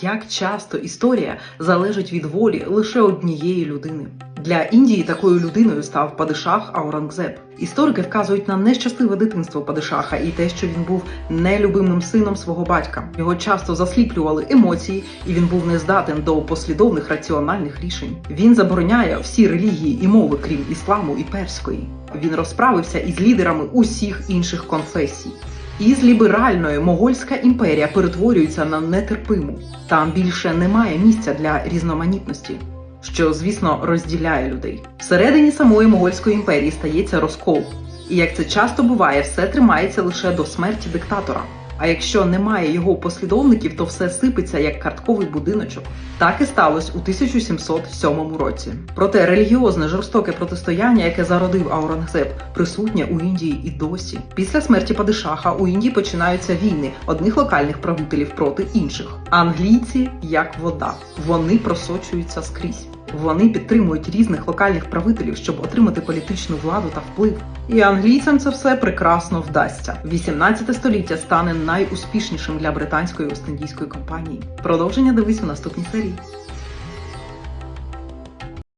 Як часто історія залежить від волі лише однієї людини. Для Індії такою людиною став падишах Аурангзеб. Історики вказують на нещасливе дитинство падишаха і те, що він був нелюбимим сином свого батька. Його часто засліплювали емоції, і він був нездатен до послідовних раціональних рішень. Він забороняє всі релігії і мови, крім ісламу і перської. Він розправився із лідерами усіх інших конфесій. Із ліберальної могольська імперія перетворюється на нетерпиму. Там більше немає місця для різноманітності, що, звісно, розділяє людей. Всередині самої могольської імперії стається розкол. І як це часто буває, все тримається лише до смерті диктатора. А якщо немає його послідовників, то все сипеться як картковий будиночок. Так і сталося у 1707 році. Проте релігіозне жорстоке протистояння, яке зародив Аурангзеб, присутнє у Індії і досі. Після смерті падишаха у Індії починаються війни одних локальних правителів проти інших. Англійці як вода, вони просочуються скрізь. Вони підтримують різних локальних правителів, щоб отримати політичну владу та вплив. І англійцям це все прекрасно вдасться. 18 століття стане найуспішнішим для британської Ост-Індійської компанії. Продовження дивись у наступній серії.